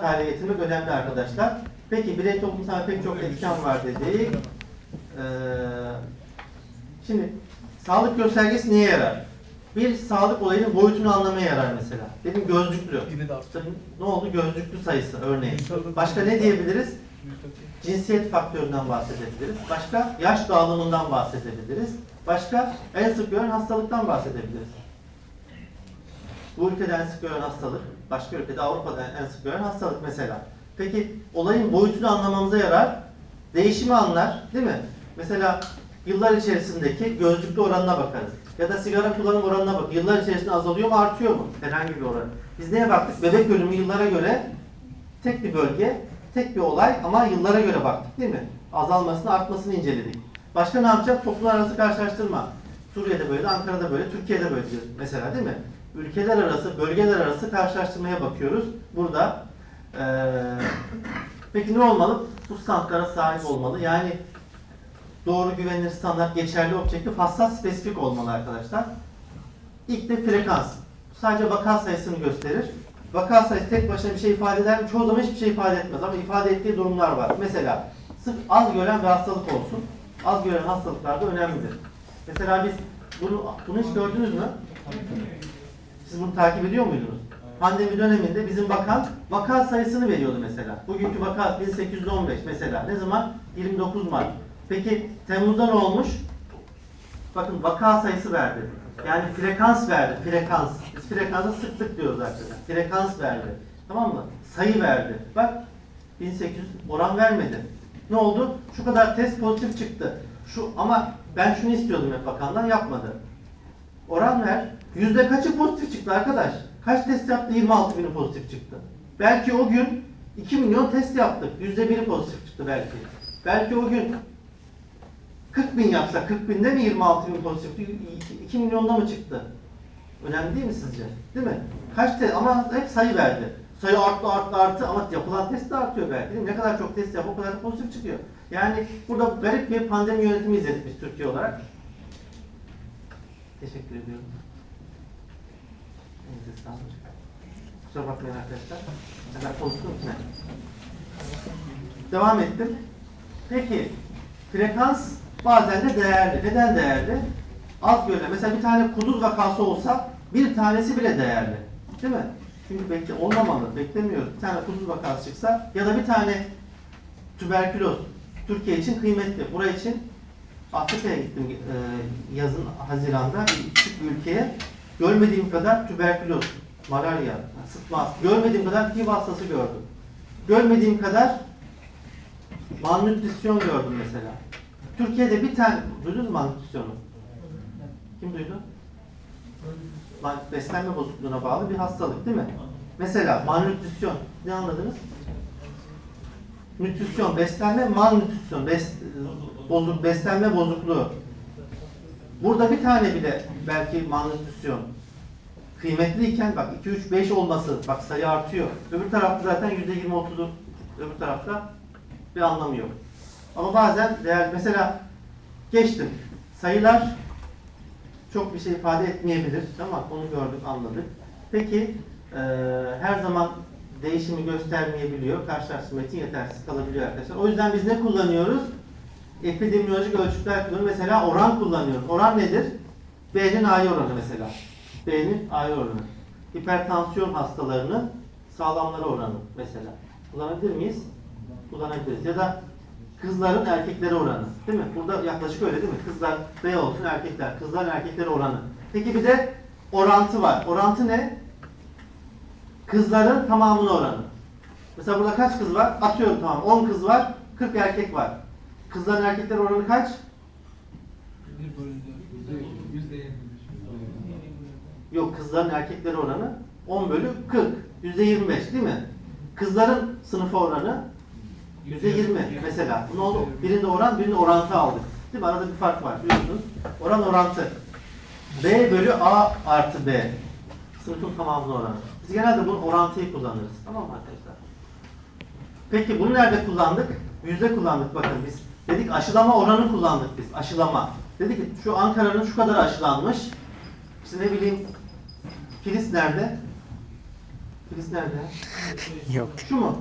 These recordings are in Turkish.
hale getirmek önemli arkadaşlar. Peki birey toplumsal pek çok etken var dedik. Ee, şimdi sağlık göstergesi niye yarar? Bir sağlık olayının boyutunu anlamaya yarar mesela. Dedim gözlüklü. Ne oldu? Gözlüklü sayısı örneğin. Başka ne diyebiliriz? Cinsiyet faktöründen bahsedebiliriz. Başka yaş dağılımından bahsedebiliriz. Başka en sık gören hastalıktan bahsedebiliriz. Bu ülkede en sık gören hastalık, başka ülkede Avrupa'da en sık gören hastalık mesela. Peki olayın boyutunu anlamamıza yarar. Değişimi anlar, değil mi? Mesela yıllar içerisindeki gözlüklü oranına bakarız. Ya da sigara kullanım oranına bak. Yıllar içerisinde azalıyor mu, artıyor mu? Herhangi bir oran. Biz neye baktık? Bebek ölümü yıllara göre tek bir bölge, tek bir olay ama yıllara göre baktık değil mi? Azalmasını, artmasını inceledik. Başka ne yapacağız? Toplumlar arası karşılaştırma. Suriye'de böyle, Ankara'da böyle, Türkiye'de böyle diyoruz mesela değil mi? Ülkeler arası, bölgeler arası karşılaştırmaya bakıyoruz. Burada eee, peki ne olmalı? Bu standartlara sahip olmalı. Yani doğru güvenilir standart, geçerli objektif, hassas, spesifik olmalı arkadaşlar. İlk de frekans. Sadece vaka sayısını gösterir. Vaka sayısı tek başına bir şey ifade eder mi? Çoğu zaman hiçbir şey ifade etmez ama ifade ettiği durumlar var. Mesela sırf az gören bir hastalık olsun. Az gören hastalıklar da önemlidir. Mesela biz bunu, bunu hiç gördünüz mü? Siz bunu takip ediyor muydunuz? Pandemi döneminde bizim bakan vaka sayısını veriyordu mesela. Bugünkü vaka 1815 mesela. Ne zaman? 29 Mart. Peki Temmuz'da ne olmuş? Bakın vaka sayısı verdi. Yani frekans verdi. Frekans. Biz frekansa sıklık diyoruz arkadaşlar. Frekans verdi. Tamam mı? Sayı verdi. Bak 1800 oran vermedi. Ne oldu? Şu kadar test pozitif çıktı. Şu ama ben şunu istiyordum hep bakandan yapmadı. Oran ver. Yüzde kaçı pozitif çıktı arkadaş? Kaç test yaptı? 26 bini pozitif çıktı. Belki o gün 2 milyon test yaptık. Yüzde biri pozitif çıktı belki. Belki o gün 40 bin yapsa 40 binde mi 26 bin pozitif? 2 milyonda mı çıktı? Önemli değil mi sizce? Değil mi? Kaç test ama hep sayı verdi. Sayı arttı arttı arttı ama yapılan test de artıyor belki? Ne kadar çok test yap o kadar pozitif çıkıyor. Yani burada garip bir pandemi yönetimi izledik biz Türkiye olarak. Teşekkür ediyorum. Elinize sağlık. Kusura bakmayın arkadaşlar. Ben konuştum ki. Devam ettim. Peki, frekans bazen de değerli. Neden değerli? Az görülen. Mesela bir tane kuduz vakası olsa bir tanesi bile değerli. Değil mi? Çünkü bekle, olmamalı. Beklemiyoruz. Bir tane kuduz vakası çıksa ya da bir tane tüberküloz Türkiye için kıymetli. Buraya için Afrika'ya gittim e, yazın Haziran'da bir küçük bir ülkeye. Görmediğim kadar tüberküloz, malaria, sıtma, görmediğim kadar HIV hastası gördüm. Görmediğim kadar malnutrisyon gördüm mesela. Türkiye'de bir tane, duydunuz mu malnütrisyonu? Kim duydu? Beslenme bozukluğuna bağlı bir hastalık değil mi? Mesela malnutrisyon, ne anladınız? Nütrisyon, beslenme, malnütrisyon, bes, bozuk, beslenme bozukluğu. Burada bir tane bile belki malnütrisyon kıymetliyken bak 2 3 5 olması bak sayı artıyor. Öbür tarafta zaten %20 30'u öbür tarafta bir anlamı yok. Ama bazen değer mesela geçtim. Sayılar çok bir şey ifade etmeyebilir. Tamam onu gördük, anladık. Peki eee, her zaman değişimi göstermeyebiliyor. Karşılaştırma için yetersiz kalabiliyor arkadaşlar. O yüzden biz ne kullanıyoruz? Epidemiolojik ölçütler kullanıyoruz. Mesela oran kullanıyoruz. Oran nedir? B'nin A'ya oranı mesela. B'nin A'ya oranı. Hipertansiyon hastalarının sağlamlara oranı mesela. Kullanabilir miyiz? Kullanabiliriz. Ya da kızların erkeklere oranı. Değil mi? Burada yaklaşık öyle değil mi? Kızlar B olsun erkekler. Kızların erkeklere oranı. Peki bir de orantı var. Orantı ne? Kızların tamamına oranı. Mesela burada kaç kız var? Atıyorum tamam. 10 kız var, 40 erkek var. Kızların erkekler oranı kaç? Yok kızların erkekleri oranı 10 bölü 40. Yüzde 25 değil mi? Kızların sınıfa oranı yüzde 20 mesela. Ne oldu? Birinde oran, birinde orantı aldık. Değil mi? Arada bir fark var biliyorsunuz. Oran orantı. B bölü A artı B. Sınıfın tamamına oranı. Biz genelde bunu orantıyı kullanırız. Tamam mı arkadaşlar? Peki bunu nerede kullandık? Yüzde kullandık bakın biz. Dedik aşılama oranı kullandık biz. Aşılama. Dedik ki şu Ankara'nın şu kadar aşılanmış. İşte ne bileyim Kilis nerede? Filiz nerede? Yok. Şu mu?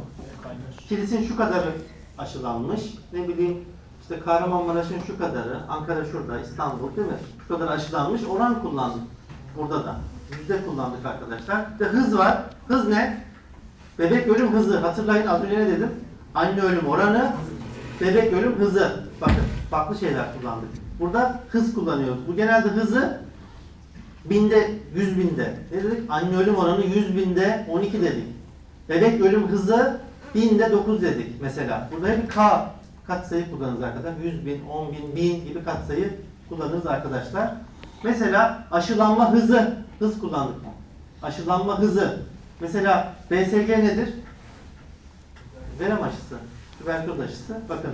Kilis'in şu kadarı aşılanmış. Ne bileyim işte Kahramanmaraş'ın şu kadarı, Ankara şurada, İstanbul değil mi? Şu kadar aşılanmış. Oran kullandık. Burada da. Yüzde kullandık arkadaşlar. Bir de hız var. Hız ne? Bebek ölüm hızı. Hatırlayın az önce ne dedim? Anne ölüm oranı, bebek ölüm hızı. Bakın farklı şeyler kullandık. Burada hız kullanıyoruz. Bu genelde hızı binde, yüz binde. Ne dedik? Anne ölüm oranı yüz binde 12 dedik. Bebek ölüm hızı binde 9 dedik mesela. Burada hep K katsayı kullanırız arkadaşlar. 100 bin, 10 bin, 1000 gibi katsayı kullanırız arkadaşlar. Mesela aşılanma hızı, hız kullandık. Aşılanma hızı. Mesela BSG nedir? Verem aşısı, tüberküloz aşısı. Bakın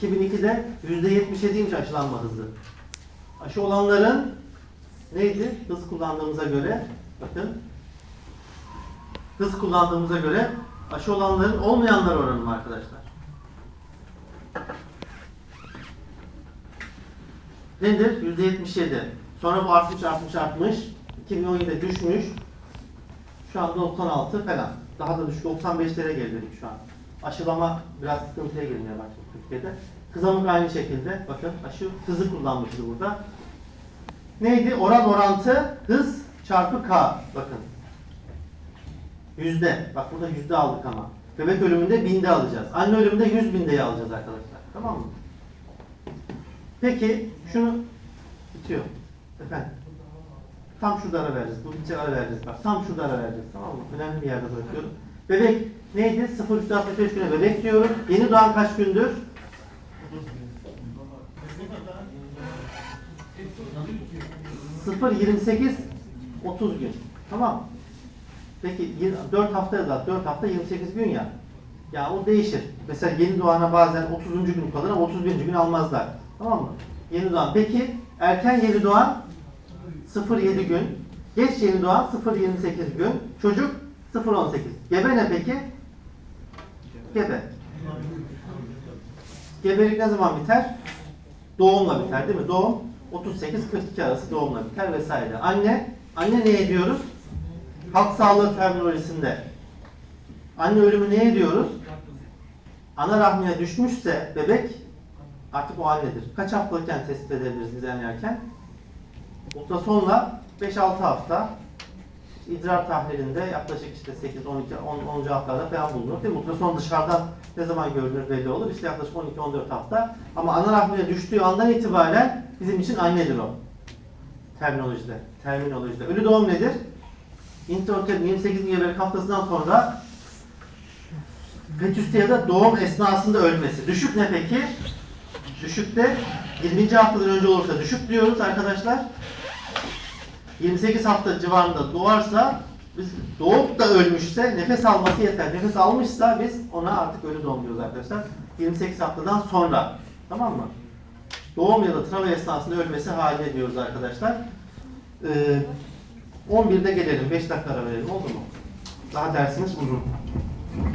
2002'de %77'ymiş aşılanma hızı. Aşı olanların neydi? Hız kullandığımıza göre bakın hız kullandığımıza göre aşı olanların olmayanlar oranı mı arkadaşlar? Nedir? %77. Sonra bu artmış artmış artmış. 2017'de düşmüş. Şu anda 96 falan. Daha da düşük 95'lere geldik şu an. Aşılama biraz sıkıntıya girmeye başladı Türkiye'de. Kızamık aynı şekilde. Bakın aşı hızı kullanmıştı burada. Neydi? Oran orantı hız çarpı K. Bakın. Yüzde. Bak burada yüzde aldık ama. Bebek ölümünde binde alacağız. Anne ölümünde yüz bindeyi alacağız arkadaşlar. Tamam mı? Peki şunu bitiyor. Efendim. Tam şurada ara vereceğiz. Bu bitecek ara vereceğiz. Bak tam şurada ara vereceğiz. Tamam mı? Önemli bir yerde bırakıyorum. Bebek neydi? 0-365 güne bebek diyoruz. Yeni doğan kaç gündür? 0 28 30 gün. Tamam. Peki 4 hafta yazar. 4 hafta 28 gün ya. Ya o değişir. Mesela yeni doğana bazen 30. gün kalır ama 31. gün almazlar. Tamam mı? Yeni doğan. Peki erken yeni doğan 0-7 gün. Geç yeni doğan 0-28 gün. Çocuk 0-18. Gebe ne peki? Gebe. Gebelik ne zaman biter? Doğumla biter değil mi? Doğum 38-42 arası doğumla biter vesaire. Anne, anne ne ediyoruz? Halk sağlığı terminolojisinde. Anne ölümü ne ediyoruz? Ana rahmine düşmüşse bebek artık o annedir. Kaç haftalıkken tespit edebiliriz düzenlerken? Ultrasonla 5-6 hafta idrar tahlilinde yaklaşık işte 8, 12, 10, 10. haftalarda falan bulunur. Değil? Ultrason dışarıdan ne zaman görünür belli olur. İşte yaklaşık 12, 14 hafta. Ama ana rahmine düştüğü andan itibaren bizim için annedir o. Terminolojide. Terminolojide. Ölü doğum nedir? İnteröterin 28. gebelik haftasından sonra fetüste ya da doğum esnasında ölmesi. Düşük ne peki? Düşükte 20. haftadan önce olursa düşük diyoruz arkadaşlar. 28 hafta civarında doğarsa biz doğup da ölmüşse nefes alması yeter. Nefes almışsa biz ona artık ölü doğum diyoruz arkadaşlar. 28 haftadan sonra. Tamam mı? Doğum ya da travma esnasında ölmesi haline diyoruz arkadaşlar. Ee, 11'de gelelim. 5 dakika ara verelim oldu mu? Daha dersimiz uzun.